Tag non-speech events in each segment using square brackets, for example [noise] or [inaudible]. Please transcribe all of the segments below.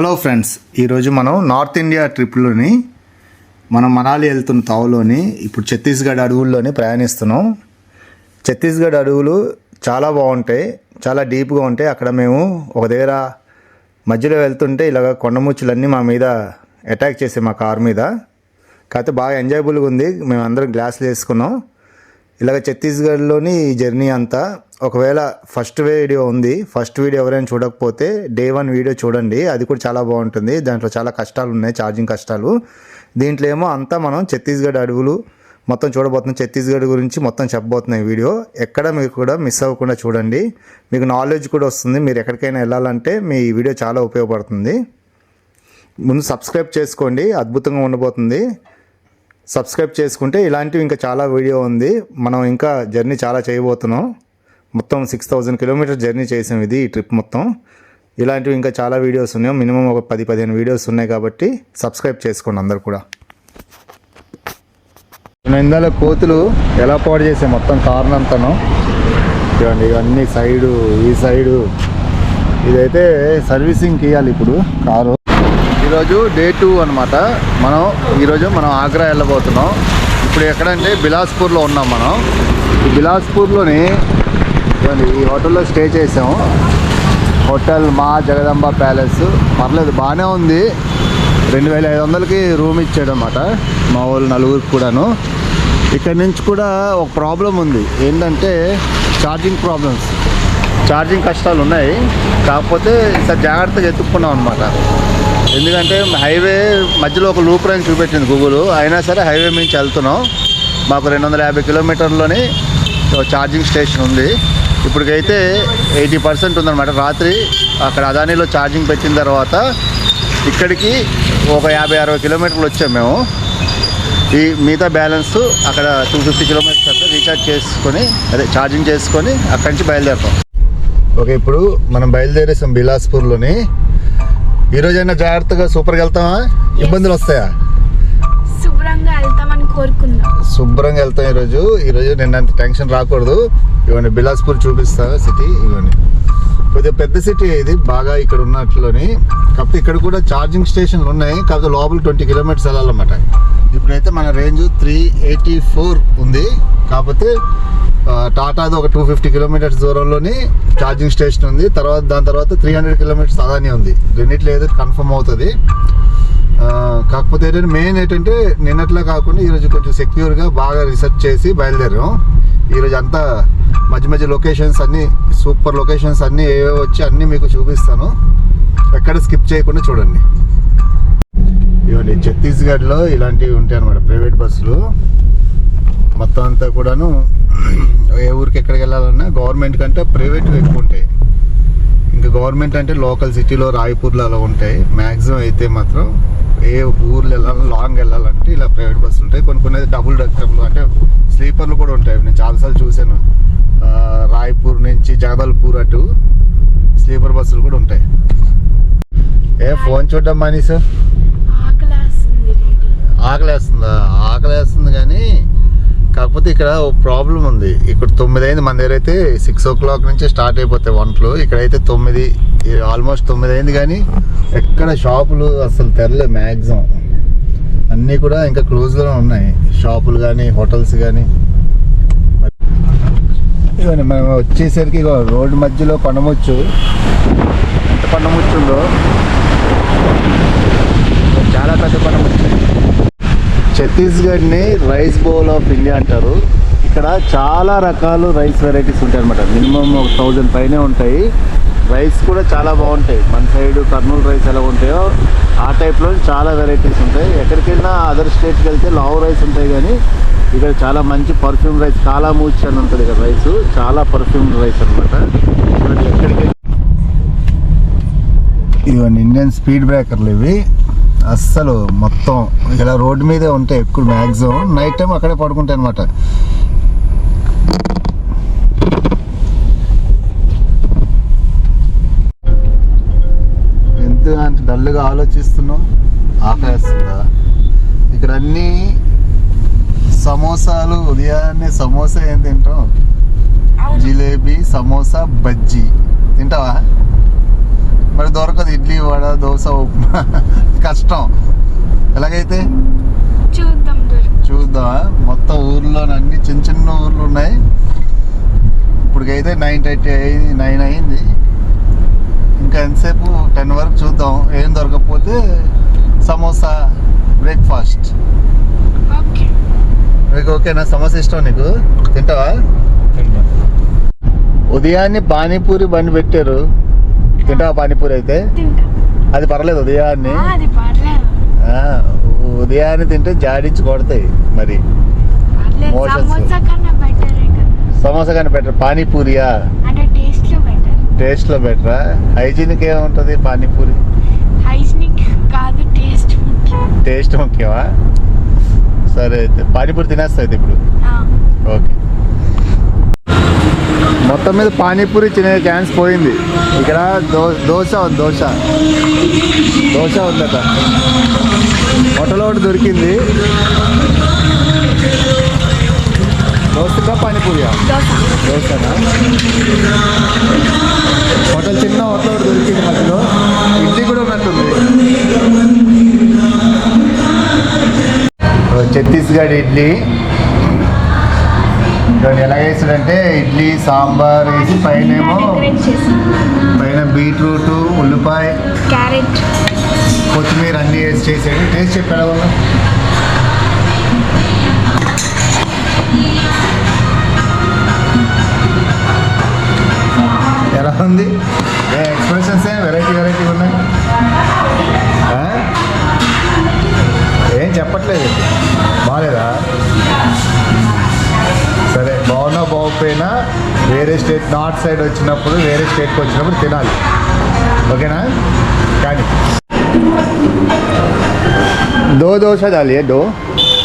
Hello friends ఈరోజు మనం north India ట్రిప్లోని మనం మనాలి వెళ్తున్న తావులోని ఇప్పుడు ఛత్తీస్గఢ్ అడవుల్లోనే ప్రయాణిస్తున్నాం. ఛత్తీస్గఢ్ అడవులు చాలా బాగుంటాయి చాలా డీప్గా ఉంటాయి. అక్కడ మేము ఒక దగ్గర మధ్యలో వెళ్తుంటే ఇలాగ కొండముచ్చులన్నీ మా మీద అటాక్ చేసాయి మా కార్ మీద. కాకపోతే బాగా ఎంజాయబుల్గా ఉంది. మేము అందరం గ్లాసులు వేసుకున్నాం. ఇలాగ ఛత్తీస్గఢ్లోని ఈ జర్నీ అంతా ఒకవేళ ఫస్ట్ వీడియో ఉంది ఫస్ట్ వీడియో ఎవరైనా చూడకపోతే డే వన్ వీడియో చూడండి అది కూడా చాలా బాగుంటుంది. దాంట్లో చాలా కష్టాలు ఉన్నాయి ఛార్జింగ్ కష్టాలు. దీంట్లో ఏమో అంతా మనం ఛత్తీస్గఢ్ అడవులు మొత్తం చూడబోతున్నాం. ఛత్తీస్గఢ్ గురించి మొత్తం చెప్పబోతున్నాయి వీడియో ఎక్కడ మీరు కూడా మిస్ అవ్వకుండా చూడండి. మీకు నాలెడ్జ్ కూడా వస్తుంది. మీరు ఎక్కడికైనా వెళ్ళాలంటే మీ వీడియో చాలా ఉపయోగపడుతుంది. ముందు సబ్స్క్రైబ్ చేసుకోండి. అద్భుతంగా ఉండబోతుంది. సబ్స్క్రైబ్ చేసుకుంటే ఇలాంటివి ఇంకా చాలా వీడియో ఉంది. మనం ఇంకా జర్నీ చాలా చేయబోతున్నాం. మొత్తం సిక్స్ థౌజండ్ కిలోమీటర్ జర్నీ చేసాం ఇది ఈ ట్రిప్ మొత్తం. ఇలాంటివి ఇంకా చాలా వీడియోస్ ఉన్నాయి మినిమం ఒక పది పదిహేను వీడియోస్ ఉన్నాయి కాబట్టి సబ్స్క్రైబ్ చేసుకోండి అందరు కూడా. ఇందాల కోతులు ఎలా పాడు చేసాయి మొత్తం కారణం అంతాను. చూడండి ఇవన్నీ సైడు ఈ సైడు ఇదైతే సర్వీసింగ్కి ఇవ్వాలి ఇప్పుడు కారు. ఈరోజు డే టూ అనమాట మనం ఈరోజు మనం ఆగ్రా వెళ్ళబోతున్నాం. ఇప్పుడు ఎక్కడంటే బిలాస్పూర్లో ఉన్నాం మనం. ఈ బిలాస్పూర్లోని ఈ హోటల్లో స్టే చేసాము హోటల్ మా జగదంబ ప్యాలెస్. పర్లేదు బాగానే ఉంది. రెండు వేల ఐదు వందలకి రూమ్ ఇచ్చాడు అనమాట మా వాళ్ళు నలుగురికి కూడాను. ఇక్కడ నుంచి కూడా ఒక ప్రాబ్లం ఉంది. ఏంటంటే ఛార్జింగ్ ప్రాబ్లమ్స్ ఛార్జింగ్ కష్టాలు ఉన్నాయి. కాకపోతే ఈసారి జాగ్రత్తగా ఎత్తుక్కున్నాం అనమాట ఎందుకంటే హైవే మధ్యలో ఒక లూప్ లైన్ చూపెట్టింది గూగుల్ అయినా సరే హైవే నుంచి వెళ్తున్నాం. మాకు రెండు వందల యాభై కిలోమీటర్లోని ఛార్జింగ్ స్టేషన్ ఉంది. ఇప్పటికైతే ఎయిటీ పర్సెంట్ ఉందన్నమాట. రాత్రి అక్కడ అదానీలో ఛార్జింగ్ పెట్టిన తర్వాత ఇక్కడికి ఒక యాభై అరవై కిలోమీటర్లు వచ్చాం మేము. ఈ మిగతా బ్యాలెన్స్ అక్కడ టూ ఫిఫ్టీ కిలోమీటర్స్ అయితే రీఛార్జ్ చేసుకొని అదే ఛార్జింగ్ చేసుకొని అక్కడి నుంచి బయలుదేరుతాం. ఓకే ఇప్పుడు మనం బయలుదేరేసాం బిలాస్పూర్లోని. ఈరోజైనా జాగ్రత్తగా సూపర్గా వెళ్తామా ఇబ్బందులు వస్తాయా? శుభ్రంగా వెళ్తామని కోరుకుందాం. శుభ్రంగా వెళ్తాం ఈరోజు. ఈరోజు నేను అంత టెన్షన్ రాకూడదు. ఇవన్నీ బిలాస్పూర్ చూపిస్తా సిటీ ఇవన్నీ కొద్దిగా పెద్ద సిటీ ఇది బాగా ఇక్కడ ఉన్నట్లోని. కాకపోతే ఇక్కడ కూడా ఛార్జింగ్ స్టేషన్లు ఉన్నాయి. కాకపోతే లోపల ట్వంటీ కిలోమీటర్స్ వెళ్ళాలన్నమాట. ఇప్పుడైతే మన రేంజ్ త్రీ ఎయిటీ ఫోర్ ఉంది. కాకపోతే టాటాది ఒక టూ ఫిఫ్టీ కిలోమీటర్స్ దూరంలోని ఛార్జింగ్ స్టేషన్ ఉంది. తర్వాత దాని తర్వాత త్రీ హండ్రెడ్ కిలోమీటర్స్ అదాని ఉంది. రెండిట్లో ఏదో కన్ఫర్మ్ అవుతుంది. కాకపోతే ఏంటంటే మెయిన్ ఏంటంటే నిన్నట్లా కాకుండా ఈరోజు కొంచెం సెక్యూర్గా బాగా రీసెర్చ్ చేసి బయలుదేరాం. ఈరోజు అంతా మధ్య మధ్య లొకేషన్స్ అన్నీ సూపర్ లొకేషన్స్ అన్నీ ఏవో వచ్చి అన్నీ మీకు చూపిస్తాను. ఎక్కడ స్కిప్ చేయకుండా చూడండి. ఇవన్నీ ఛత్తీస్గఢ్లో ఇలాంటివి ఉంటాయి అనమాట ప్రైవేట్ బస్సులు మొత్తం అంతా కూడాను ఏ ఊరికి ఎక్కడికి వెళ్ళాలన్నా గవర్నమెంట్ కంటే ప్రైవేట్ ఎక్కువ ఉంటాయి. ఇంకా గవర్నమెంట్ అంటే లోకల్ సిటీలో రాయపూర్లో అలా ఉంటాయి. మ్యాక్సిమం అయితే మాత్రం ఏ ఊర్లు వెళ్ళాలి లాంగ్ వెళ్ళాలంటే ఇలా ప్రైవేట్ బస్సులు ఉంటాయి. కొన్ని కొన్ని డబుల్ డెక్కర్లు అంటే స్లీపర్లు కూడా ఉంటాయి. నేను చాలాసార్లు చూశాను. రాయ్పూర్ నుంచి జగదల్పూర్ అటు స్లీపర్ బస్సులు కూడా ఉంటాయి. ఏ ఫోన్ చూడడం మానేసా? ఆకలేస్తుంది ఆకలేస్తుందా? ఆకలేస్తుంది కానీ కాకపోతే ఇక్కడ ఓ ప్రాబ్లం ఉంది. ఇక్కడ తొమ్మిది అయింది మన దగ్గర అయితే సిక్స్ ఓ క్లాక్ నుంచి స్టార్ట్ అయిపోతాయి వంటలు ఇక్కడైతే తొమ్మిది ఆల్మోస్ట్ తొమ్మిది అయింది కానీ ఎక్కడ షాపులు అసలు తెరలే మ్యాక్సిమం అన్నీ కూడా ఇంకా క్లోజ్లోనే ఉన్నాయి. షాపులు కానీ హోటల్స్ కానీ. ఇవన్నీ మనం వచ్చేసరికి ఇగో రోడ్డు మధ్యలో కొండముచ్చు. ఎంత కొండముచ్చు చాలా పెద్ద కొండముచ్చు. ఛత్తీస్గఢ్ని రైస్ బౌల్ ఆఫ్ ఇండియా అంటారు. ఇక్కడ చాలా రకాలు రైస్ వెరైటీస్ ఉంటాయి అనమాట మినిమం ఒక థౌజండ్ పైనే ఉంటాయి. రైస్ కూడా చాలా బాగుంటాయి. మన సైడ్ కర్నూలు రైస్ ఎలా ఉంటాయో ఆ టైప్లో చాలా వెరైటీస్ ఉంటాయి. ఎక్కడికి వెళ్ళినా అదర్ స్టేట్కి వెళ్తే లావ్ రైస్ ఉంటాయి కానీ ఇక్కడ చాలా మంచి పర్ఫ్యూమ్ రైస్ చాలా మూచి అని ఉంటుంది ఇక్కడ రైస్ చాలా పర్ఫ్యూమ్ రైస్ అనమాట ఎక్కడికి ఇవన్నీ ఇండియన్ స్పీడ్ బ్రేకర్లు ఇవి. అస్సలు మొత్తం ఇలా రోడ్డు మీదే ఉంటాయి ఎక్కువ మ్యాక్సిమం. నైట్ టైం అక్కడే పడుకుంటాయి అనమాట ఎంత అంటే డల్గా ఆలోచిస్తున్నావు? ఆకలిస్తుందా ఇక్కడ అన్నీ సమోసాలు ఉదయాన్నే సమోసా ఏం తింటాం? జిలేబీ సమోసా బజ్జీ. తింటావా? మరి దొరకదు. ఇడ్లీ వడ దోశ ఉప్మా. [laughs] కష్టం. ఎలాగైతే? చూద్దాం దొరికి చూద్దాం మొత్తం ఊర్లో అన్ని చిన్న చిన్న ఊర్లు ఉన్నాయి. ఇప్పటికైతే నైన్ థర్టీ అయింది నైన్ అయింది. ఇంకా ఎంతసేపు? టెన్ వరకు చూద్దాం. ఏం దొరకకపోతే సమోసా బ్రేక్ఫాస్ట్. ఓకే. మీకు ఓకేనా? సమోసా ఇష్టం నీకు? తింటావా? ఉదయాన్నే పానీపూరి బండి పెట్టారు. తింటావా పానీపూరి అయితే? అది పర్లేదు ఉదయాన్నే. ఉదయాన్నే తింటే జాడించి కొడతాయి మరి. Motions. సమోసా కానీ బెటర్ పానీపూరియా? అంటే టేస్ట్లో బెటర్ టేస్ట్లో బెటరా హైజీనిక్ ఏముంటుంది పానీపూరి? హైజీనిక్ కాదు టేస్ట్ టేస్ట్ ముఖ్యమా? సరే అయితే పానీపూరి తినేస్తా అయితే ఇప్పుడు. ఓకే. మొత్తం మీద పానీపూరి తినే ఛాన్స్ పోయింది. ఇక్కడ దో దోశ దోశ. దోశ ఉందట. హోటల్ ఒకటి దొరికింది. దోశగా పానీపూరియా? దోశ దోశనా హోటల్ చిన్న హోటల్ ఒకటి దొరికింది మధ్యలో. ఇడ్లీ కూడా ఉన్నట్టుంది. ఛత్తీస్గఢ్ ఇడ్లీ. దాన్ని ఎలా వేసాడంటే ఇడ్లీ సాంబార్ వేసి పైన పైన బీట్రూట్ ఉల్లిపాయ క్యారెట్. కొత్తిమీర అన్నీ వేసి చేసాడు. టేస్ట్ చెప్పి ఎలా ఉందా ఎలా ఉంది? ఏ ఎక్స్ప్రెషన్స్ ఏ? వెరైటీ వెరైటీ ఉన్నాయి? ఏం చెప్పట్లేదు. బాగున్నా బాగోకపోయినా వేరే స్టేట్ నార్త్ సైడ్ వచ్చినప్పుడు వేరే స్టేట్కి వచ్చినప్పుడు తినాలి ఓకేనా కానీ दो डोसा डालिए दो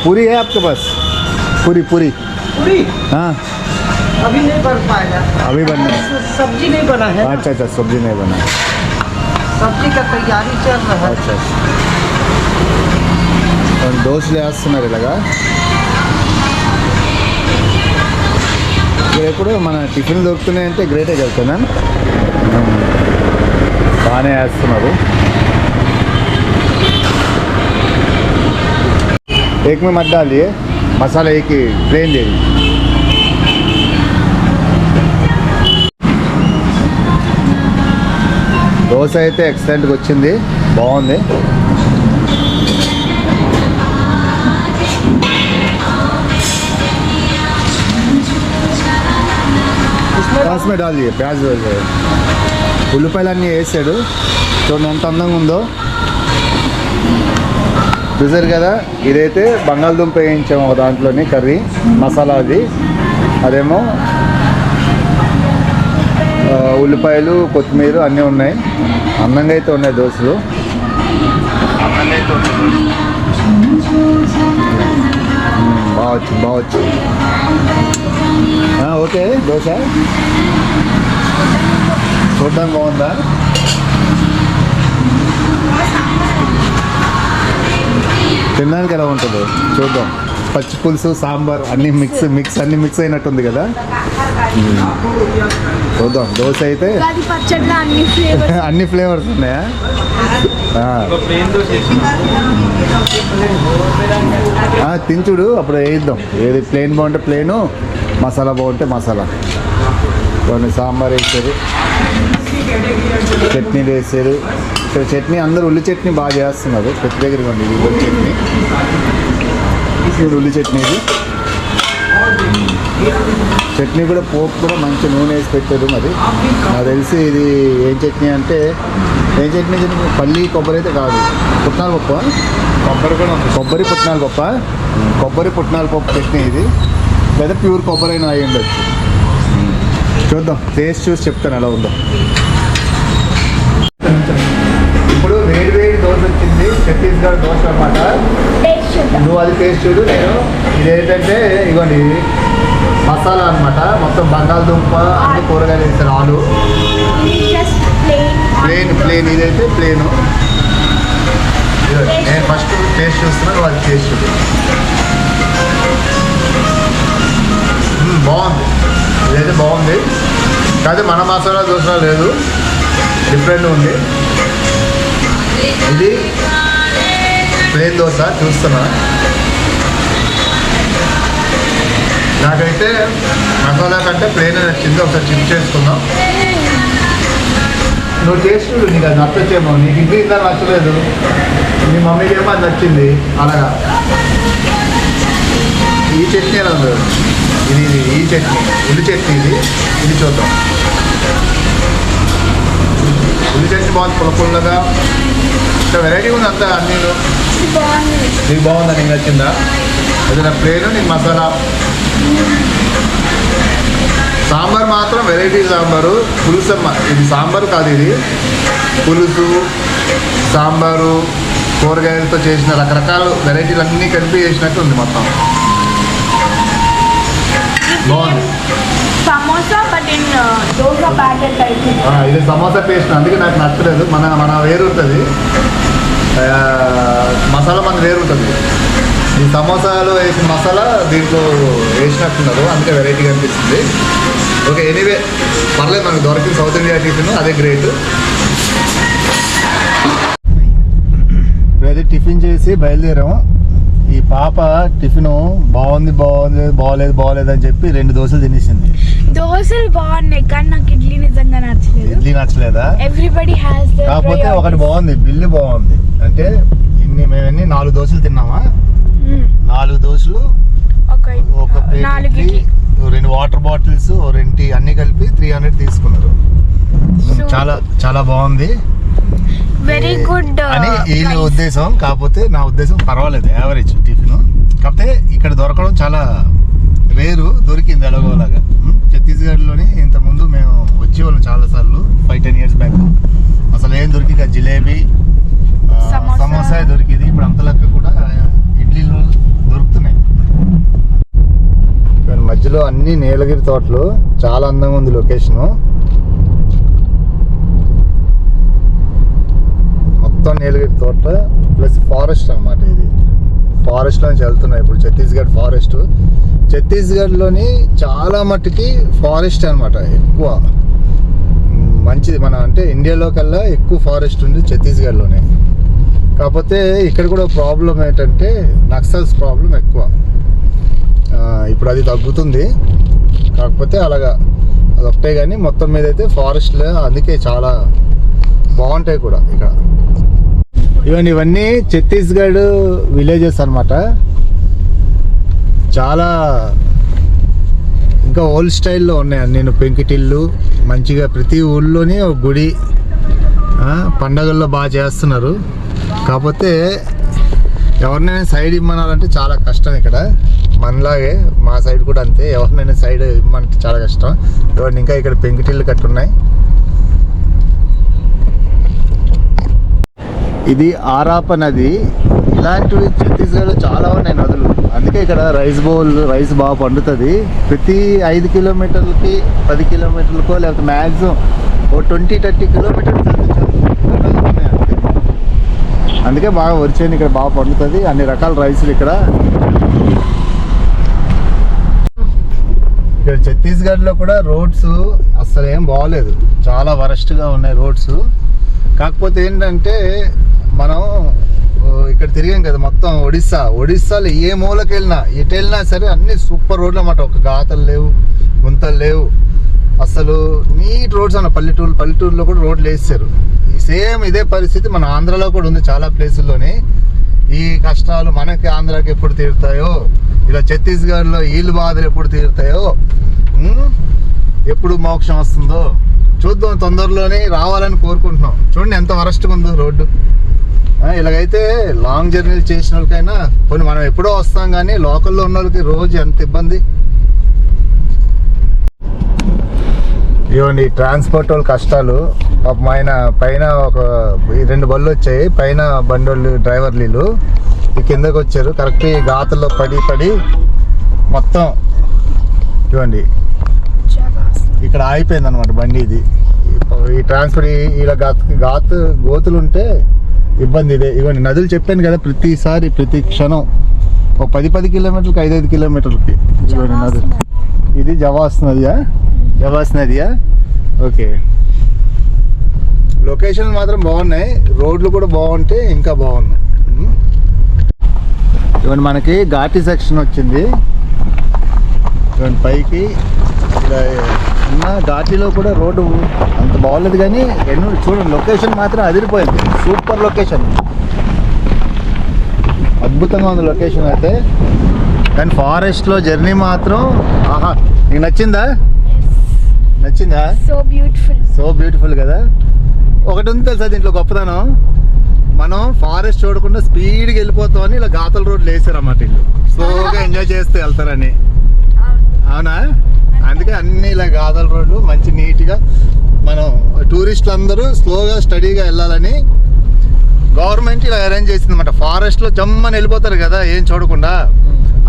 पूरी है आपके पास पूरी पूरी पूरी हाँ अभी नहीं बन पाएगा अभी बनना है सब्जी नहीं बना है अच्छा अच्छा सब्जी नहीं बना है। सब्जी का तैयारी चल रहा है अच्छा अच्छा దోశలు వేస్తున్నారు ఇలాగా ఇక్కడ ఎప్పుడు మన టిఫిన్ దొరుకుతున్నాయంటే గ్రేటే వెళ్తున్నా బాగానే వేస్తున్నారు एक में मत डालिए मसाला एक ही प्लेन दे दीजिए దోశ అయితే ఎక్సలెంట్గా వచ్చింది బాగుంది రాస్మే డాల్ ప్యాజ్ ఉల్లిపాయలన్నీ వేసాడు. చూడండి ఎంత అందంగా ఉందో. చూసారు కదా ఇదైతే బంగాళదుంప వేయించాము దాంట్లోని కర్రీ మసాలా అది. అదేమో ఉల్లిపాయలు కొత్తిమీర అన్నీ ఉన్నాయి. అందంగా అయితే ఉన్నాయి దోశలు. బావచ్చు బావచ్చు ఓకే. దోశ? చూడడం బాగుందా? తినడానికి ఎలా ఉంటుందో? చూద్దాం. పచ్చి పులుసు సాంబార్ అన్ని మిక్స్ మిక్స్ అన్ని మిక్స్ అయినట్టుంది కదా. చూద్దాం. దోశ అయితే అన్ని ఫ్లేవర్స్ [laughs] ఉన్నాయా? తించుడు అప్పుడు వేయిద్దాం. ఏది ప్లేన్ బాగుంటే ప్లేను మసాలా బాగుంటే మసాలా. కొన్ని సాంబార్ వేసారు చట్నీలు వేసారు ఇక్కడ చట్నీ అందరూ ఉల్లి చట్నీ బాగా చేస్తున్నారు. ప్రతి దగ్గర ఉంది ఉల్లి చట్నీ. ఇది ఉల్లి చట్నీ ఇది. చట్నీ కూడా పోపు కూడా మంచి నూనె వేసి పెట్టారు మరి. నాకు తెలిసి ఇది ఏం చట్నీ అంటే ఏం చట్నీ చట్నీ పల్లి కొబ్బరి అయితే కాదు. పుట్నాల పప్పు కొబ్బరి కూడా కొబ్బరి పుట్నాల పప్ప కొబ్బరి పుట్నాల పప్పు చట్నీ ఇది. లేదా ప్యూర్ కొబ్బరి అయినా అయి ఉండొచ్చు. చూద్దాం. టేస్ట్ చూసి చెప్తాను ఎలా ఉందో. ఇప్పుడు వేడి వేడి దోశ వచ్చింది. ఛత్తీస్గఢ్ దోశ చూద్దాం. నువ్వు అది టేస్ట్ చూడు. నేను ఇదేంటంటే ఇగోండి మసాలా అన్నమాట. మొత్తం బంగాళదుంప అన్ని కూరగాయలు వేస్తారు ఆలు. ప్లేన్ ప్లేన్ ఇదైతే ప్లేను నేను ఫస్ట్ టేస్ట్ చూస్తున్నాను నువ్వు అది టేస్ట్ చూడు. బాగుంది. ఇదైతే బాగుంది. కాదు మన మసాలా దోశ లేదు. డిఫరెంట్ ఉంది. ఇది ప్లేన్ దోశ చూస్తున్నా. నాకైతే మసాలా కంటే ప్లేన్ నచ్చింది. ఒకసారి చిప్ చేసుకుందాం. నువ్వు టేస్ట్ చూడు నీకు అది నచ్చచ్చేమో. నీకు ఇది ఇంకా నచ్చలేదు. మీ మమ్మీకి ఏమో అది నచ్చింది. అలాగా. ఈ చట్నీ ఎలా ఉంది ఇది ఇది ఈ చట్నీ ఉల్లి చట్నీ ఇది. ఇది చూద్దాం. ఉల్లి చట్నీ బాగుంది పుల్ల పుల్లగా. ఇంకా వెరైటీ ఉంది అంతా అన్నీ ఇది బాగుంది. నీకు బాగుందా? నీకు నచ్చిందా? ఏదైనా ప్లేన్ నీకు మసాలా? సాంబార్ మాత్రం వెరైటీ సాంబారు. పులుసు ఇది సాంబారు కాదు ఇది. పులుసు సాంబారు కూరగాయలతో చేసిన రకరకాల వెరైటీలు అన్నీ కలిపి చేసినట్టు ఉంది మొత్తం. Samosa but in dosa packet type ఆ, ఇది సమోసా పేస్ట్ అందుకే నాకు నచ్చలేదు. మన మన వేరు ఉంటుంది ఆ, మసాలా మన వేరు ఉంటుంది ఈ సమోసాలో వేసిన మసాలా దీంట్లో వేసినట్టున్నారు. అందుకే వెరైటీగా అనిపిస్తుంది. ఓకే ఎనీవే పర్లేదు మనకు దొరికింది సౌత్ ఇండియా టిఫిన్ అదే గ్రేట్ ఇప్పుడైతే టిఫిన్ చేసి బయలుదేరాము. ఈ పాప టిఫిన్ బాగుంది బాగుంది బాగోలేదు బాగోలేదు అని చెప్పి రెండు దోశలు తినేసింది. దోశలు బాగున్నాయి కానీ నాకు ఇడ్లీ నిజంగా నచ్చలేదు. ఇడ్లీ నచ్చలేదా? ఎవ్రీబడి హ్యాస్ కాకపోతే ఒకటి బాగుంది బిల్లు బాగుంది. అంటే ఇన్ని మేము ఎన్ని నాలుగు దోశలు తిన్నామా? నాలుగు దోశలు ఒక ప్లేట్ రెండు వాటర్ బాటిల్స్ రెండు అన్ని కలిపి త్రీ హండ్రెడ్ తీసుకున్నారు. చాలా చాలా బాగుంది. వెరీ గుడ్ అని వీళ్ళ ఉద్దేశం. కాకపోతే నా ఉద్దేశం పర్వాలేదు యావరేజ్ టిఫిన్ కాకపోతే ఇక్కడ దొరకడం చాలా రేరు దొరికింది ఎలాగోలాగా. ఛత్తీస్గఢ్లోని ఇంతకుముందు మేము వచ్చేవాళ్ళం చాలాసార్లు ఫైవ్ టెన్ ఇయర్స్ బ్యాక్ అసలు ఏం దొరికి జిలేబీ ఆ, సమోసా. సమోసా దొరికింది. ఇప్పుడు అంతలక్క కూడా ఇడ్లీలు దొరుకుతున్నాయి. మధ్యలో అన్ని నీలగిరి తోటలు చాలా అందంగా ఉంది లొకేషను. మొత్తం నీలగిరి తోట ప్లస్ ఫారెస్ట్ అనమాట ఇది. ఫారెస్ట్లో నుంచి వెళ్తున్నాయి ఇప్పుడు ఛత్తీస్గఢ్ ఫారెస్ట్ ఛత్తీస్గఢ్లోని చాలా మట్టుకి ఫారెస్ట్ అనమాట ఎక్కువ. మంచిది మన అంటే ఇండియాలో కల్లా ఎక్కువ ఫారెస్ట్ ఉంది ఛత్తీస్గఢ్లోనే. కాకపోతే ఇక్కడ కూడా ప్రాబ్లం ఏంటంటే నక్సల్స్ ప్రాబ్లం ఎక్కువ. ఇప్పుడు అది తగ్గుతుంది. కాకపోతే అలాగా అది ఒకటే కానీ మొత్తం మీద అయితే ఫారెస్ట్లో అందుకే చాలా బాగుంటాయి కూడా ఇక్కడ. ఇవన్నీ ఇవన్నీ ఛత్తీస్గఢ్ విలేజెస్ అనమాట చాలా ఇంకా ఓల్డ్ స్టైల్లో ఉన్నాయి నేను పెంకిటిల్లు మంచిగా ప్రతి ఊళ్ళోని ఒక గుడి పండగల్లో బాగా చేస్తున్నారు. కాకపోతే ఎవరినైనా సైడ్ ఇమ్మనాలంటే చాలా కష్టం ఇక్కడ. మనలాగే మా సైడ్ కూడా అంతే. ఎవరినైనా సైడ్ ఇమ్మంటే చాలా కష్టం. ఎవరిని ఇంకా ఇక్కడ పెంకుటిల్లు కట్టున్నాయి. ఇది ఆరాప నది. ఇలాంటివి ఛత్తీస్గఢ్లో చాలా ఉన్నాయి నదులు. అందుకే ఇక్కడ రైస్ బౌల్ రైస్ బాగా పండుతుంది. ప్రతి ఐదు కిలోమీటర్లకి పది కిలోమీటర్లకో లేకపోతే మ్యాక్సిమం ఓ ట్వంటీ థర్టీ కిలోమీటర్స్ అందుకే బాగా వరిచేని ఇక్కడ బాగా పండుతుంది. అన్ని రకాల రైసులు ఇక్కడ. ఇక్కడ ఛత్తీస్గఢ్లో కూడా రోడ్స్ అస్సలు ఏం బాగోలేదు. చాలా వరస్ట్గా ఉన్నాయి రోడ్స్. కాకపోతే ఏంటంటే మనం ఇక్కడ తిరిగాం కదా మొత్తం ఒడిస్సా. ఒడిస్సాలో ఏ మూలకి వెళ్ళినా ఎటు వెళ్ళినా సరే అన్ని సూపర్ రోడ్లు అన్నమాట. ఒక గాతలు లేవు గుంతలు లేవు. అసలు నీట్ రోడ్స్ అన్న పల్లెటూరు పల్లెటూరులో కూడా రోడ్లు వేస్తారు ఈ సేమ్ ఇదే పరిస్థితి మన ఆంధ్రాలో కూడా ఉంది చాలా ప్లేసుల్లోని. ఈ కష్టాలు మనకి ఆంధ్రాకి ఎప్పుడు తీరుతాయో ఇలా ఛత్తీస్గఢ్లో ఈళ్ళు బాధలు ఎప్పుడు తీరుతాయో ఎప్పుడు మోక్షం వస్తుందో చూద్దాం తొందరలోనే రావాలని కోరుకుంటున్నాం. చూడండి ఎంత వరస్ట్గా ఉందో రోడ్డు. ఇలాగైతే లాంగ్ జర్నీలు చేసిన వాళ్ళకైనా కొన్ని మనం ఎప్పుడో వస్తాం కానీ లోకల్లో ఉన్న వాళ్ళకి రోజు ఎంత ఇబ్బంది. ఇవ్వండి ట్రాన్స్పోర్ట్ వాళ్ళ కష్టాలు. పాపం ఆయన పైన ఒక ఈ రెండు బళ్ళు వచ్చాయి. పైన బండి వాళ్ళు డ్రైవర్లు వీళ్ళు ఈ కిందకి వచ్చారు. కరెక్ట్ ఈ గాతల్లో పడి పడి మొత్తం ఇవ్వండి. ఇక్కడ ఆగిపోయింది అనమాట బండి ఇది. ఈ- ట్రాన్స్పోర్ట్ ఈ- ఇలా గాత్ గాతు గోతులు ఉంటే ఇబ్బంది ఇదే. ఇవ్వండి నదులు చెప్పాను కదా ప్రతిసారి ప్రతి క్షణం. ఒక పది పది కిలోమీటర్లకి ఐదైదు కిలోమీటర్లకి. ఇవ్వండి నది. ఇది జవాస్ నదియా? జవాస్ నదియా? ఓకే. లొకేషన్ మాత్రం బాగున్నాయి. రోడ్లు కూడా బాగుంటే ఇంకా బాగున్నాయి. ఇవన్నీ మనకి ఘాటి సెక్షన్ వచ్చింది. ఇవన్నీ పైకి ఇలా ఉన్న ఘాటీలో కూడా రోడ్డు అంత బాగోలేదు కానీ ఎన్నో చూడండి లొకేషన్ మాత్రం అదిరిపోయింది. సూపర్ లొకేషన్ అద్భుతంగా ఉంది లొకేషన్ అయితే. కానీ ఫారెస్ట్లో జర్నీ మాత్రం ఆహా నీకు నచ్చిందా? నచ్చిందా? సో బ్యూటిఫుల్ సో బ్యూటిఫుల్ కదా. ఒకటి ఉంది తెలుసా దీంట్లో గొప్పదనం మనం ఫారెస్ట్ చూడకుండా స్పీడ్గా వెళ్ళిపోతామని ఇలా గాతల రోడ్లు వేసారు అన్నమాట ఇల్లు స్లోగా ఎంజాయ్ చేస్తూ వెళ్తారని. అవునా? అందుకే అన్ని ఇలా గాదల రోడ్లు మంచి నీట్గా మనం టూరిస్టులు అందరూ స్లోగా స్టడీగా వెళ్ళాలని గవర్నమెంట్ ఇలా అరేంజ్ చేసింది అనమాట ఫారెస్ట్లో జమ్మని వెళ్ళిపోతారు కదా ఏం చూడకుండా.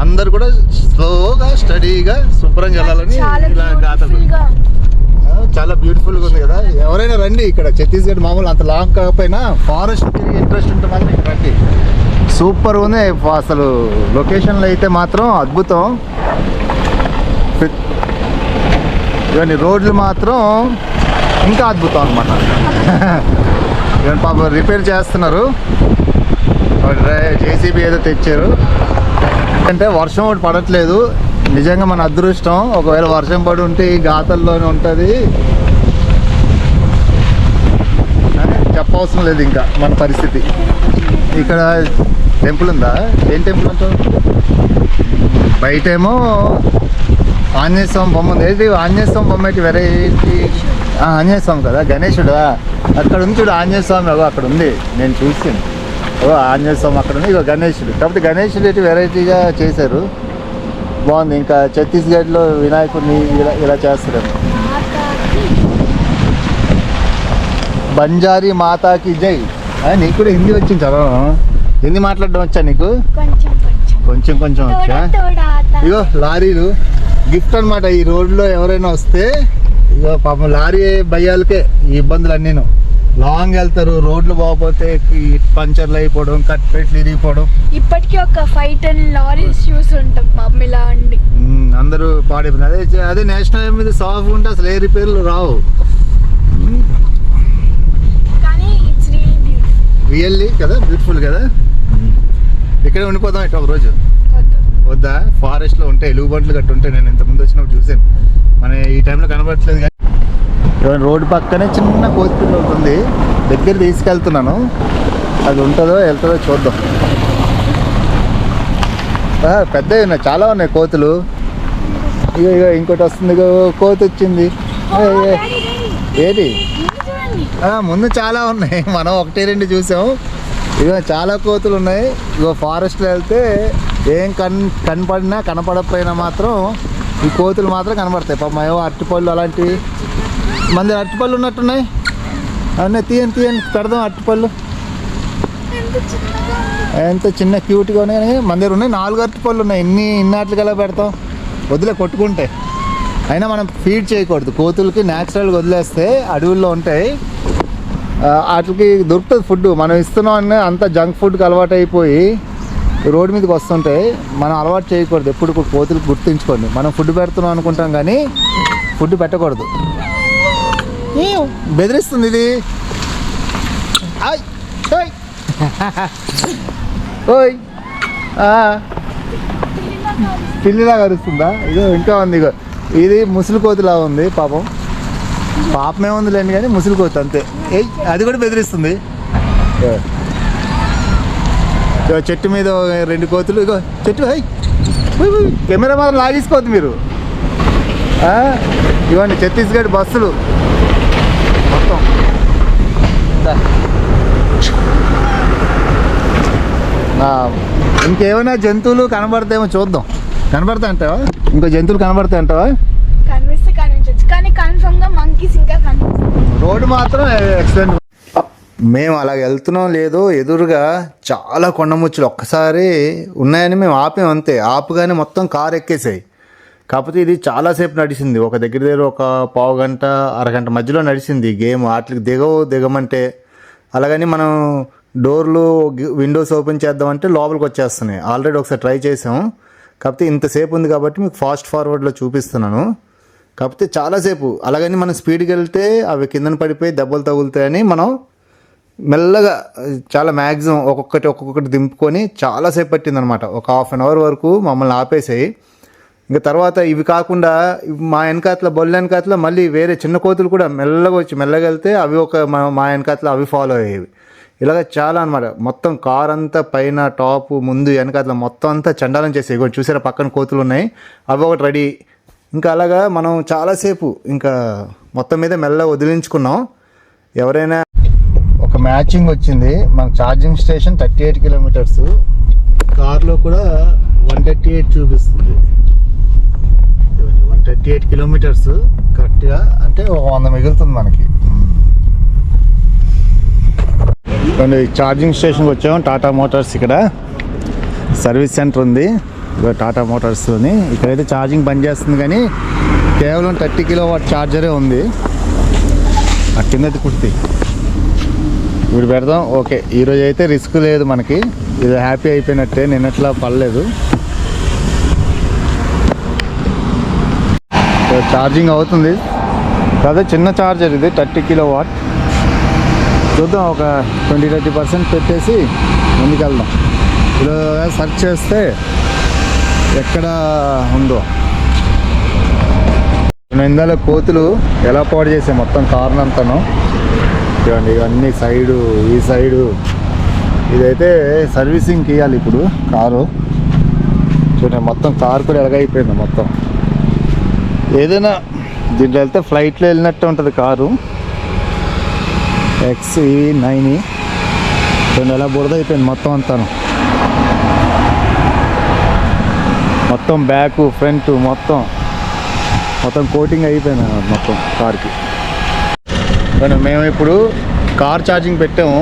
అందరు కూడా స్లోగా స్టడీగా శుభ్రంగా వెళ్ళాలని ఇలా గాతలు బ్యూటిఫుల్గా ఆ, చాలా బ్యూటిఫుల్గా ఉంది కదా. ఎవరైనా రండి ఇక్కడ. ఛత్తీస్గఢ్ మామూలు అంత లాంగ్ కాకపోయినా ఫారెస్ట్ తిరిగి ఇంట్రెస్ట్ ఉంటే మాత్రం రండి. సూపర్ ఉంది. అసలు లొకేషన్లో అయితే మాత్రం అద్భుతం. ఇవన్నీ రోడ్లు మాత్రం ఇంకా అద్భుతం అనమాట ఇవన్నీ పాప రిపేర్ చేస్తున్నారు. జేసీబీ ఏదో తెచ్చారు. అంటే వర్షం ఒకటి పడట్లేదు. నిజంగా మన అదృష్టం ఒకవేళ వర్షం పడి ఉంటే ఈ గాతల్లోనే ఉంటుంది. చెప్పవసరం లేదు ఇంకా మన పరిస్థితి. ఇక్కడ టెంపుల్ ఉందా? ఏం టెంపుల్ అంటావు? బయటేమో ఆంజనేయ స్వామి బొమ్మ ఉంది. ఏంటి ఆంజనేయ స్వామి బొమ్మ వెరైటీ ఆంజనేయ స్వామి కదా గణేశుడా? అక్కడ ఉంది చూడు ఆంజనేయ స్వామి అగో అక్కడ ఉంది. నేను చూసాను ఓ ఆంజనేయ స్వామి అక్కడ ఉంది. ఇగో గణేశుడు. కాకపోతే గణేశుడు ఏంటి? వెరైటీగా చేశారు. బాగుంది. ఇంకా ఛత్తీస్గఢ్లో వినాయకుడిని ఇలా ఇలా చేస్తారు. బంజారీ మాతాకి జై. నీకు కూడా హిందీ వచ్చింది చదవడం హిందీ మాట్లాడడం వచ్చా నీకు? కొంచెం కొంచెం. వచ్చా. ఇగో లారీలు. గిఫ్ట్ అన్నమాట. ఈ రోడ్లో ఎవరైనా వస్తే ఇగో పాపం లారీ భయ్యాలకే ఈ ఇబ్బందులు అన్నీను లాంగ్ వెళ్తారు రోడ్లు బాగోపోతే పంచర్లు అయిపోవడం కట్ పెట్లు ఇరిగిపోవడం. ఇప్పటికీ ఒక ఫైవ్ టెన్ లారీస్ చూసి ఉంటాం పాపం ఇలా అండి అందరూ పాడైపోయింది అదే అదే నేషనల్ హైవే మీద సాఫ్ట్ ఉంటే అసలు ఏ రిపేర్లు రావు. కానీ ఇట్స్ రియల్లీ కదా? బ్యూటిఫుల్ కదా? ఇక్కడే ఉండిపోదాం ఇట్లా ఒక రోజు. వద్దా? ఫారెస్ట్లో ఉంటే ఎలుగుబంట్లు గట్టు ఉంటాయి నేను ఇంతకుముందు వచ్చినప్పుడు చూసాను మన ఈ టైంలో కనబడట్లేదు కానీ రోడ్డు పక్కనే చిన్న కోతిపిల్ల ఉంటుంది దగ్గర తీసుకెళ్తున్నాను. అది ఉంటుందో వెళ్తుందో చూద్దాం. ఆ, పెద్దవి ఉన్నాయి. చాలా ఉన్నాయి కోతులు. ఇక ఇక ఇంకోటి వస్తుంది. ఇగో కోతి వచ్చింది. ఏది? ముందు చాలా ఉన్నాయి. మనం ఒకటి రెండు చూసాం. ఇగో చాలా కోతులు ఉన్నాయి ఇగో ఫారెస్ట్లో వెళ్తే ఏం కన్ కనపడినా కనపడకపోయినా మాత్రం ఈ కోతులు మాత్రం కనపడతాయి. పాపం ఏవో అరటిపళ్ళు అలాంటివి. మంది అరటిపళ్ళు ఉన్నట్టున్నాయి. అవునా తీయండి తీయండి పెడదాం అరటిపళ్ళు. ఎంత చిన్న క్యూట్గా ఉన్నాయి కానీ మన దగ్గర ఉన్నాయి. నాలుగు అరటిపళ్ళు ఉన్నాయి. ఇన్ని ఇన్నాట్లుగా ఎలా పెడతాం? వదిలే కొట్టుకుంటే అయినా మనం ఫీడ్ చేయకూడదు. కోతులకి న్యాచురల్గా వదిలేస్తే అడవుల్లో ఉంటాయి. వాటికి దొరుకుతుంది ఫుడ్ మనం ఇస్తున్నాం అంత జంక్ ఫుడ్కి అలవాటు అయిపోయి రోడ్డు మీదకి వస్తుంటాయి మనం అలవాటు చేయకూడదు. ఎప్పుడు కూడా కోతులకు గుర్తుంచుకోండి. మనం ఫుడ్ పెడుతున్నాం అనుకుంటాం కానీ ఫుడ్ పెట్టకూడదు. బెదిరిస్తుంది ఇది. ఓయ్. పిల్లిలాగా అరుస్తుందా ఇదో ఇంకా ఉంది ఇగో. ఇది ముసలి కోతిలా ఉంది పాపం. పాపం ఏముంది లేండి కానీ ముసలి కోతి అంతే. ఏయ్ అది కూడా బెదిరిస్తుంది. చెట్టు మీద రెండు కోతులు ఇగో చెట్టు హై. కెమెరా మాత్రం లాగేసుకోవద్దు మీరు. ఇవ్వండి ఛత్తీస్గఢ్ బస్సులు. మొత్తం. ఇంకేమైనా జంతువులు కనబడతాయేమో చూద్దాం. కనబడతాయి అంటావా ఇంకో జంతువులు కనబడతాయి అంటావా కనిపిస్తే కనిపించచ్చు కానీ కన్ఫర్మ్గా మంకీస్ ఇంకా కనిపిస్తాయి రోడ్డు మాత్రం ఎక్సలెంట్ మేము అలా వెళ్తున్నాం లేదు ఎదురుగా చాలా కొండముచ్చులు ఒక్కసారి ఉన్నాయని మేము ఆపాం అంతే. ఆపుగానే మొత్తం కారు ఎక్కేసాయి. కాకపోతే ఇది చాలాసేపు నడిచింది ఒక దగ్గర దగ్గర ఒక పావు గంట అరగంట మధ్యలో నడిచింది గేమ్. వాటికి దిగవు దిగమంటే అలాగని మనం డోర్లు విండోస్ ఓపెన్ చేద్దామంటే లోపలికి వచ్చేస్తున్నాయి. ఆల్రెడీ ఒకసారి ట్రై చేసాం. కాకపోతే ఇంతసేపు ఉంది కాబట్టి మీకు ఫాస్ట్ ఫార్వర్డ్లో చూపిస్తున్నాను. కాకపోతే చాలాసేపు అలాగని మనం స్పీడ్కి వెళ్తే అవి కిందన పడిపోయి దెబ్బలు తగులుతాయని మనం మెల్లగా చాలా మ్యాక్సిమం ఒక్కొక్కటి ఒక్కొక్కటి దింపుకొని చాలాసేపు పట్టిందనమాట. ఒక హాఫ్ అన్ అవర్ వరకు మమ్మల్ని ఆపేసాయి. ఇంకా తర్వాత ఇవి కాకుండా మా వెనకాతల బొల్ల వెనకాతల మళ్ళీ వేరే చిన్న కోతులు కూడా మెల్లగా వచ్చి మెల్లగా వెళ్తే అవి ఒక మా వెనకాతల అవి ఫాలో అయ్యేవి. ఇలాగ చాలా అనమాట మొత్తం కార్ అంతా పైన టాపు ముందు వెనకాతల మొత్తం అంతా చండాలం చేసేవి చూసారా పక్కన కోతులు ఉన్నాయి. అవి ఒకటి రెడీ. ఇంకా అలాగా మనం చాలాసేపు ఇంకా మొత్తం మీద మెల్లగా వదిలించుకున్నాం. ఎవరైనా ఒక మ్యాచింగ్ వచ్చింది. మన charging station thirty eight kilometres. కార్లో కూడా వన్ థర్టీ ఎయిట్ చూపిస్తుంది. వన్ థర్టీ ఎయిట్ కిలోమీటర్స్ కరెక్ట్గా అంటే ఒక వంద మిగులుతుంది మనకి. ఛార్జింగ్ స్టేషన్కి వచ్చాము టాటా మోటార్స్ ఇక్కడ. సర్వీస్ సెంటర్ ఉంది. టాటా మోటార్స్లోని. ఇక్కడైతే ఛార్జింగ్ పనిచేస్తుంది కానీ కేవలం థర్టీ కిలో వాట్ ఛార్జరే ఉంది. ఆ కిందది కుర్తి. ఇప్పుడు పెడదాం. ఓకే ఈరోజు అయితే రిస్క్ లేదు మనకి. ఇది హ్యాపీ అయిపోయినట్టే నిన్నట్లా పడలేదు. ఛార్జింగ్ అవుతుంది. అదే చిన్న ఛార్జర్ ఇది థర్టీ కిలో వాట్ చూద్దాం ఒక ట్వంటీ థర్టీ పర్సెంట్ పెట్టేసి ముందుకెళ్దాం. ఇలా సెర్చ్ చేస్తే ఎక్కడ ఉందో. ఇందాల కోతులు ఎలా పాడు చేసాయి మొత్తం కార్న్ అంతాను చూడండి ఇవన్నీ సైడు ఈ సైడు. ఇదైతే సర్వీసింగ్కి ఇవ్వాలి ఇప్పుడు కారు. చూడండి మొత్తం కారు కూడా ఎలాగైపోయింది మొత్తం. ఏదైనా దీంట్లో వెళ్తే ఫ్లైట్లో వెళ్ళినట్టు ఉంటుంది కారు. X nine e. చూడండి ఎలా బురద అయిపోయింది మొత్తం అంతాను. మొత్తం బ్యాక్ ఫ్రంట్ మొత్తం. మొత్తం కోటింగ్ అయిపోయింది అన్నమాట మొత్తం కార్కి. కానీ మేము ఇప్పుడు కార్ ఛార్జింగ్ పెట్టాము.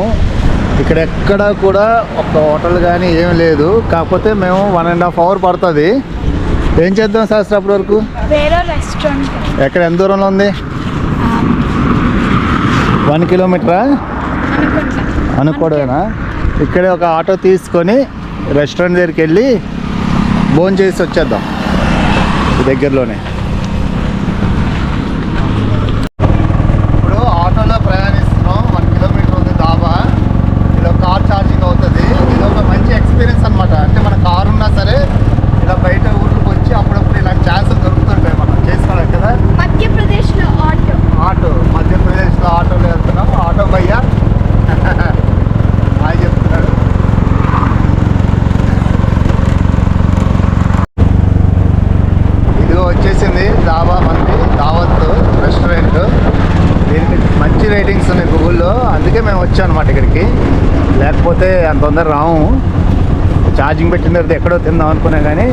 ఇక్కడ ఎక్కడ కూడా ఒక హోటల్ కానీ ఏం లేదు. కాకపోతే మేము వన్ అండ్ హాఫ్ అవర్ పడుతుంది. ఏం చేద్దాం శాస్త్ర అప్పటి వరకు? వేరే రెస్టారెంట్ ఎక్కడ ఎంత దూరంలో ఉంది? వన్ కిలోమీటరా? అనుకోవడమేనా ఇక్కడే ఒక ఆటో తీసుకొని రెస్టారెంట్ దగ్గరికి వెళ్ళి భోజనం చేసి వచ్చేద్దాం దగ్గరలోనే ఇప్పుడు ఆటోలో ప్రయాణిస్తున్నాం వన్ కిలోమీటర్ ఉంది దాబా ఇది ఒక కార్ ఛార్జింగ్ అవుతుంది ఇది ఒక మంచి ఎక్స్పీరియన్స్ అనమాట అంటే మన కార్ ఉన్నా సరే ఇలా బయట ఊర్లకు వచ్చి అప్పుడప్పుడు ఇలాంటి ఛాన్సులు దొరుకుతుంటాయి మనం చేసుకోవాలి కదా మధ్యప్రదేశ్లో ఆటో ఆటో మధ్యప్రదేశ్లో ఆటోలో వెళ్తున్నాం ఆటో భయ్యా హాయ్ చెప్తున్నాడు ఇదిగో వచ్చేసింది దాబా మంది దావత్ రెస్టారెంట్ దీనికి మంచి రేటింగ్స్ ఉన్నాయి గూగుల్లో అందుకే మేము వచ్చాం అనమాట ఇక్కడికి లేకపోతే అంత తొందర రాము ఛార్జింగ్ పెట్టిన తర్వాత ఎక్కడో తిందాం అనుకున్నా కానీ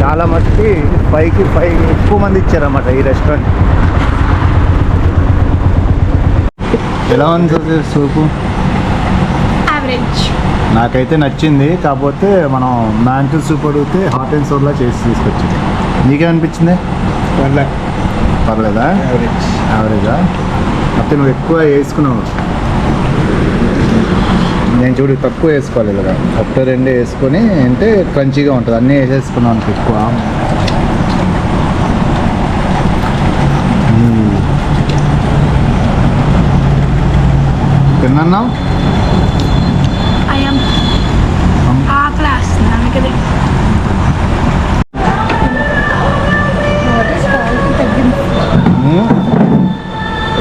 చాలా మటుకి పైకి పై ఎక్కువ మంది ఇచ్చారన్నమాట ఈ రెస్టారెంట్ ఎలా ఉంది సూపు? యావరేజ్ నాకైతే నచ్చింది కాకపోతే మనం మ్యాంకిల్ సూప్ అడిగితే హాట్ అండ్ సోర్లా చేసి తీసుకొచ్చింది నీకేమనిపించింది? పర్లేదా? యావరేజా అయితే నువ్వు ఎక్కువ వేసుకున్నావు. నేను చూడు తక్కువ వేసుకోవాలి కదా ఒకటి రెండు వేసుకొని అంటే క్రంచీగా ఉంటుంది. అన్నీ వేసేసుకున్నావు అనుకో ఎక్కువ.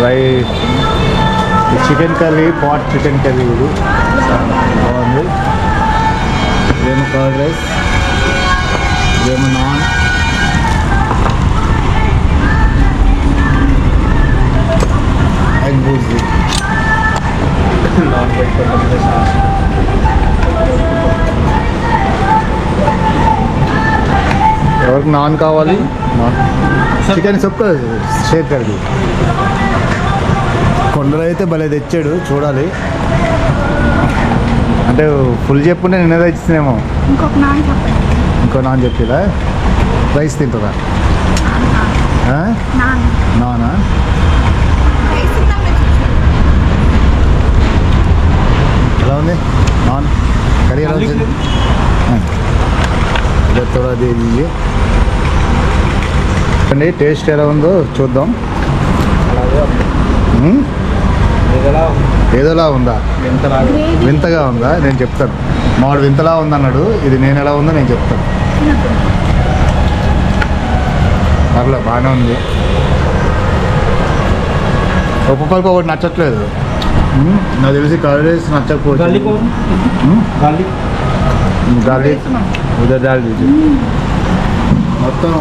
Right chicken curry pot chicken curry ఇది బాగుంది ఇదేమో కర్డ్ రైస్ ఇదేమో naan egg bhurji non veg ఎవరికి నాన్ కావాలి? నాన్. చికెన్ సొక్క షేర్ కర్రీ కొండలు అయితే భలే తెచ్చాడు చూడాలి. అంటే ఫుల్ చెప్పుంటే నిన్న తెచ్చినేమో ఇంకొక నాన్ చెప్పండి. ఇంకో నాన్ చెప్పిలా రైస్ తింటుందా? ఆ? నాన్ ఎలా ఉంది? నాన్ కర్రీ ఎలా వచ్చింది ఇదే అండి టేస్ట్ ఎలా ఉందో చూద్దాం. మ్మ్? ఏదోలా ఉందా? వింతగా ఉందా? నేను చెప్తాను. మాడు వింతలా ఉందన్నాడు. ఇది నేను ఎలా ఉందో నేను చెప్తాను. పర్లే బాగానే ఉంది. ఉప్పు పలుపు ఒకటి నచ్చట్లేదు. నాకు తెలిసి కలరీస్ నచ్చకపోతే గాలి గాలి మొత్తం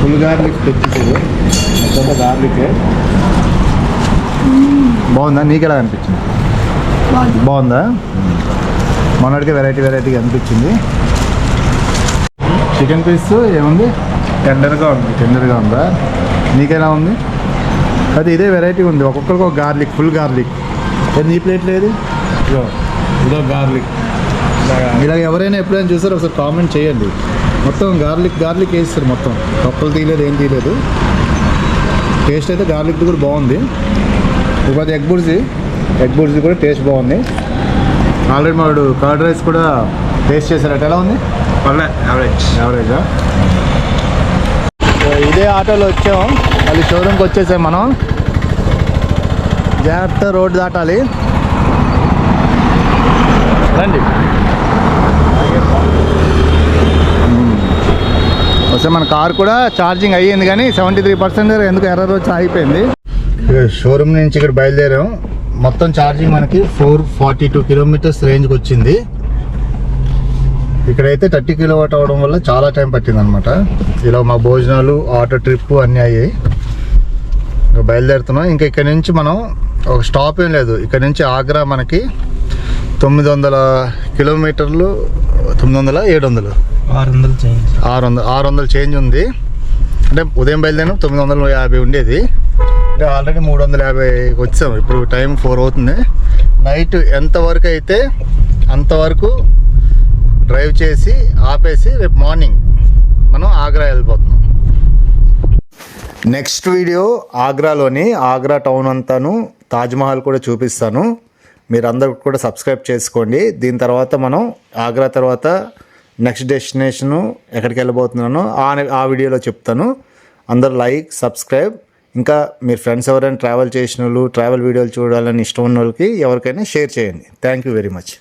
ఫుల్ గార్లిక్ తెచ్చి మొత్తం గార్లికే. బాగుందా? నీకు ఎలా అనిపించింది? బాగుందా. మొన్నటికి వెరైటీ వెరైటీగా అనిపించింది. చికెన్ పీస్ ఏముంది? టెండర్గా ఉంది టెండర్గా ఉందా? నీకెలా ఉంది? అది ఇదే వెరైటీ ఉంది. ఒక్కొక్కరికి ఒక గార్లిక్ ఫుల్ గార్లిక్ నీ ప్లేట్ లేదు ఇదో ఇదో గార్లిక్ ఇలా ఎవరైనా ఎప్పుడైనా చూసారో ఒకసారి కామెంట్ చేయండి. మొత్తం గార్లిక్ గార్లిక్ వేస్తారు మొత్తం. తొక్కలు తీయలేదు ఏం తీయలేదు. టేస్ట్ అయితే గార్లిక్ కూడా బాగుంది. ఇకపోతే ఎగ్ బుర్జీ. ఎగ్ బుర్జీ కూడా టేస్ట్ బాగుంది. ఆల్రెడీ మాడు కర్డ్ రైస్ కూడా టేస్ట్ చేశారట. ఎలా ఉంది? పర్లే యావరేజ్ ఇదే ఆటోలో వచ్చాం. మళ్ళీ షోరూమ్కి వచ్చేసాం మనం. జాగ్రత్త రోడ్ దాటాలి. రండి. వస్తే మన కార్ కూడా ఛార్జింగ్ అయ్యింది కానీ సెవెంటీ త్రీ పర్సెంట్ ఎందుకు ఎర్ర రోజు ఆగిపోయింది? షోరూమ్ నుంచి ఇక్కడ బయలుదేరాం. మొత్తం ఛార్జింగ్ మనకి ఫోర్ ఫార్టీ టూ కిలోమీటర్స్ రేంజ్కి వచ్చింది. ఇక్కడైతే థర్టీ కిలోవాట్ అవడం వల్ల చాలా టైం పట్టింది అనమాట ఇలా మా భోజనాలు ఆటో ట్రిప్ అన్నీ అయ్యాయి. ఇంకా బయలుదేరుతున్నాం. ఇంకా ఇక్కడ నుంచి మనం ఒక స్టాప్ ఏం లేదు. ఇక్కడ నుంచి ఆగ్రా మనకి తొమ్మిది వందల కిలోమీటర్లు తొమ్మిది వందల ఏడు వందలు. ఆరు వందలు చేంజ్. ఆరు వందలు ఆరు వందలు చేంజ్ ఉంది. అంటే ఉదయం బయలుదేరిన తొమ్మిది వందల యాభై ఉండేది. అంటే ఆల్రెడీ మూడు వందల యాభై వచ్చాం. ఇప్పుడు టైం ఫోర్ అవుతుంది. నైట్ ఎంతవరకు అయితే అంతవరకు డ్రైవ్ చేసి ఆపేసి రేపు మార్నింగ్ మనం ఆగ్రా వెళ్ళిపోతున్నాం. నెక్స్ట్ వీడియో ఆగ్రాలోని ఆగ్రా టౌన్ అంతాను తాజ్మహల్ కూడా చూపిస్తాను. మీరందరూ కూడా సబ్స్క్రైబ్ చేసుకోండి. దీని తర్వాత మనం ఆగ్రా తర్వాత నెక్స్ట్ డెస్టినేషను ఎక్కడికి వెళ్ళబోతున్నానో ఆ ఆ వీడియోలో చెప్తాను. అందరు లైక్ సబ్స్క్రైబ్ ఇంకా మీరు ఫ్రెండ్స్ ఎవరైనా ట్రావెల్ చేసిన వాళ్ళు ట్రావెల్ వీడియోలు చూడాలని ఇష్టం ఉన్న వాళ్ళకి ఎవరికైనా షేర్ చేయండి. Thank you very much